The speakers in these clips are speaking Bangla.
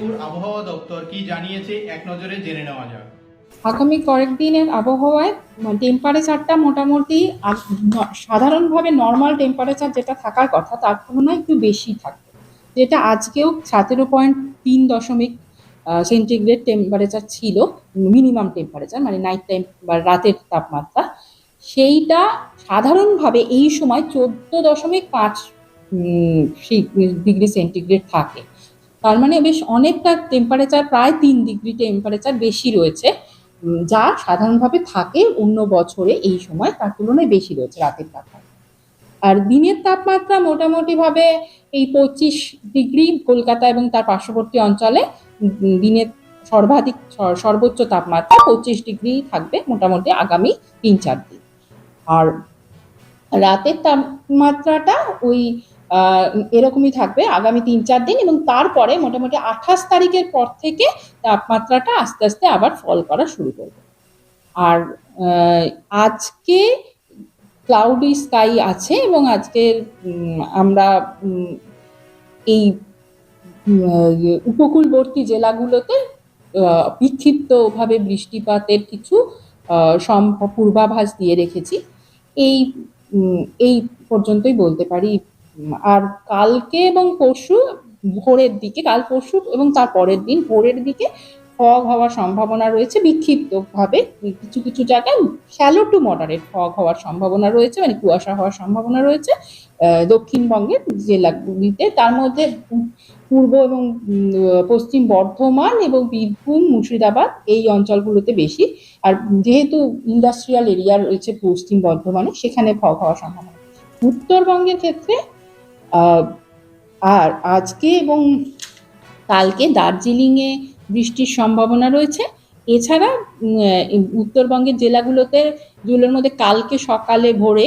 আলিপুর আবহাওয়া দপ্তর কি জানিয়েছে এক নজরে জেনে নেওয়া যাক। আগামী কয়েকদিনের আবহাওয়ায় টেম্পারেচারটা মোটামুটি সাধারণভাবে নর্মাল টেম্পারেচার যেটা থাকার কথা, তার তুলনায় একটু বেশি থাকবে। যেটা আজকেও সতেরো পয়েন্ট তিন দশমিক সেন্টিগ্রেড টেম্পারেচার ছিল মিনিমাম টেম্পারেচার মানে নাইট টাইম বা রাতের তাপমাত্রা। সেইটা সাধারণভাবে এই সময় চোদ্দ দশমিক পাঁচ ডিগ্রি সেন্টিগ্রেড থাকে। তার মানে বেশ অনেকটা টেম্পারেচার প্রায় তিন ডিগ্রি টেম্পারেচার বেশি রয়েছে যা সাধারণভাবে থাকে অন্য বছরে এই সময়, তার তুলনায় বেশি রয়েছে রাতের তাপমাত্রা। আর দিনের তাপমাত্রা মোটামুটি ভাবে এই পঁচিশ ডিগ্রি কলকাতা এবং তার পার্শ্ববর্তী অঞ্চলে দিনের সর্বাধিক, সর- সর্বোচ্চ তাপমাত্রা পঁচিশ ডিগ্রি থাকবে মোটামুটি আগামী তিন চার দিন। আর রাতের তাপমাত্রাটা ওই এরকমই থাকবে আগামী তিন চার দিন এবং তারপরে মোটামুটি আঠাশ তারিখের পর থেকে তাপমাত্রাটা আস্তে আস্তে আবার ফল করা শুরু করবে। আর আজকে ক্লাউডি স্কাই আছে এবং আজকে আমরা এই উপকূলবর্তী জেলাগুলোতে বিক্ষিপ্তভাবে বৃষ্টিপাতের কিছু পূর্বাভাস দিয়ে রেখেছি। এই এই পর্যন্তই বলতে পারি। আর কালকে এবং পরশু ভোরের দিকে, কাল পরশু এবং তার পরের দিন, ভোরের দিকে ফগ হওয়ার সম্ভাবনা রয়েছে বিক্ষিপ্তভাবে। কিছু কিছু জায়গায় শ্যালো টু মডারেট ফগ হওয়ার সম্ভাবনা রয়েছে মানে কুয়াশা হওয়ার সম্ভাবনা রয়েছে দক্ষিণবঙ্গের জেলাগুলিতে। তার মধ্যে পূর্ব এবং পশ্চিম বর্ধমান এবং বীরভূম, মুর্শিদাবাদ এই অঞ্চলগুলোতে বেশি। আর যেহেতু ইন্ডাস্ট্রিয়াল এরিয়া রয়েছে পশ্চিম বর্ধমানে, সেখানে ফগ হওয়ার সম্ভাবনা। উত্তরবঙ্গের ক্ষেত্রে আর আজকে এবং কালকে দার্জিলিংয়ে বৃষ্টির সম্ভাবনা রয়েছে। এছাড়া উত্তরবঙ্গের জেলাগুলোতে যেগুলোর মধ্যে কালকে সকালে ভোরে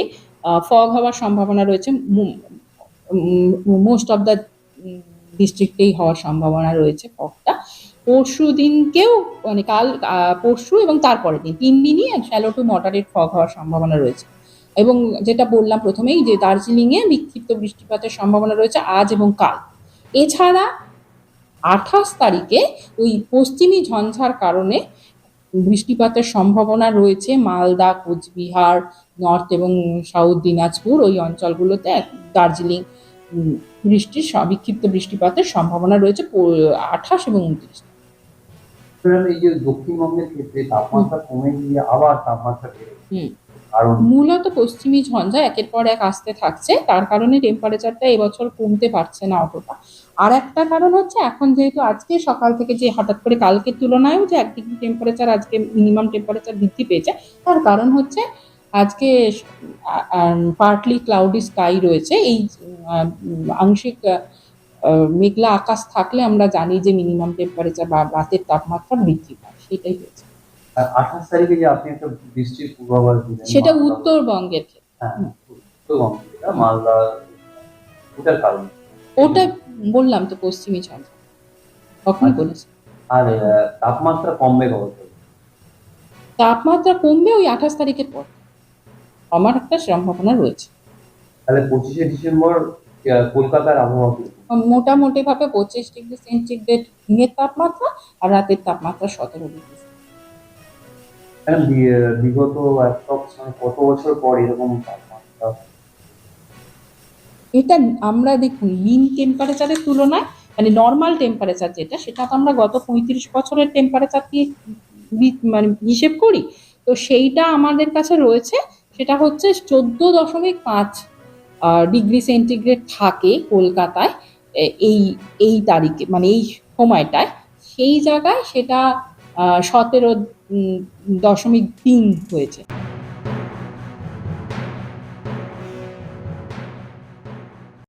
ফগ হওয়ার সম্ভাবনা রয়েছে। মোস্ট অফ দ্য ডিস্ট্রিক্টেই হওয়ার সম্ভাবনা রয়েছে ফগটা পরশু দিনকেও মানে কাল পরশু এবং তারপরের দিন, তিন দিনই শ্যালো টু মডারেট ফগ হওয়ার সম্ভাবনা রয়েছে। এবং যেটা বললাম প্রথমেই যে দার্জিলিংয়ে বিক্ষিপ্ত বৃষ্টিপাতের সম্ভাবনা রয়েছে আজ এবং কাল। এছাড়া আঠাশ তারিখে ওই পশ্চিমী ঝঞ্ঝার কারণে বৃষ্টিপাতের সম্ভাবনা রয়েছে। মালদা কোচবিহার নর্থ এবং সাউথ দিনাজপুর ওই অঞ্চলগুলোতে দার্জিলিং বৃষ্টির বিক্ষিপ্ত বৃষ্টিপাতের সম্ভাবনা রয়েছে আঠাশ এবং উনত্রিশ। এই যে দক্ষিণবঙ্গের ক্ষেত্রে তাপমাত্রা কমে গিয়ে আবার তাপমাত্রা বেড়ে হুম। কারণ মূলত পশ্চিমী ঝঞ্ঝা একের পর এক আসতে থাকছে, তার কারণে টেম্পারেচারটা এবছর কমতে পারছে না অতটা। আর একটা কারণ হচ্ছে, এখন যেহেতু আজকে সকাল থেকে যে হঠাৎ করে কালকের তুলনায়ও যে এক ডিগ্রি টেম্পারেচার আজকে মিনিমাম টেম্পারেচার বৃদ্ধি পেয়েছে, তার কারণ হচ্ছে আজকে পার্টলি ক্লাউডি স্কাই রয়েছে। এই আংশিক মেঘলা আকাশ থাকলে আমরা জানি যে মিনিমাম টেম্পারেচার বা রাতের তাপমাত্রা বৃদ্ধি পায়। সেটাই হয়েছে। আঠাশ তারিখে যে আপনি একটা বৃষ্টির পূর্বাভাস দিলেন সেটা উত্তরবঙ্গের হ্যাঁ উত্তরবঙ্গ মালদা ওটার কারণে। ওটা বললাম তো পশ্চিমী ঝঞ্ঝা তখনই আচ্ছা। বলেছি? আর তাপমাত্রা কমবে থেকে? তাপমাত্রা কমবে ওই আঠাশ তারিখের পর। আমার একটা সম্ভাবনা রয়েছে। তাহলে পঁচিশে ডিসেম্বর কলকাতার আবহাওয়া মোটামুটি ভাবে পঁচিশ ডিগ্রি সেন্টিগ্রেড দিনের তাপমাত্রা আর রাতের তাপমাত্রা সতেরো ডিগ্রি। বিগত approx মানে কত বছর পর এরকম এটা আমরা দেখুন মিন টেম্পারেচারের তুলনায় মানে নর্মাল টেম্পারেচার যেটা, সেটা তো আমরা গত পঁয়ত্রিশ বছরের টেম্পারেচার দিয়ে মানে হিসেব করি। তো সেইটা আমাদের কাছে রয়েছে, সেটা হচ্ছে চোদ্দ দশমিক পাঁচ ডিগ্রি সেন্টিগ্রেড থাকে কলকাতায় এই এই তারিখে মানে এই সময়টায়। সেই জায়গায় সেটা সতেরো দশমিক তিন হয়েছে।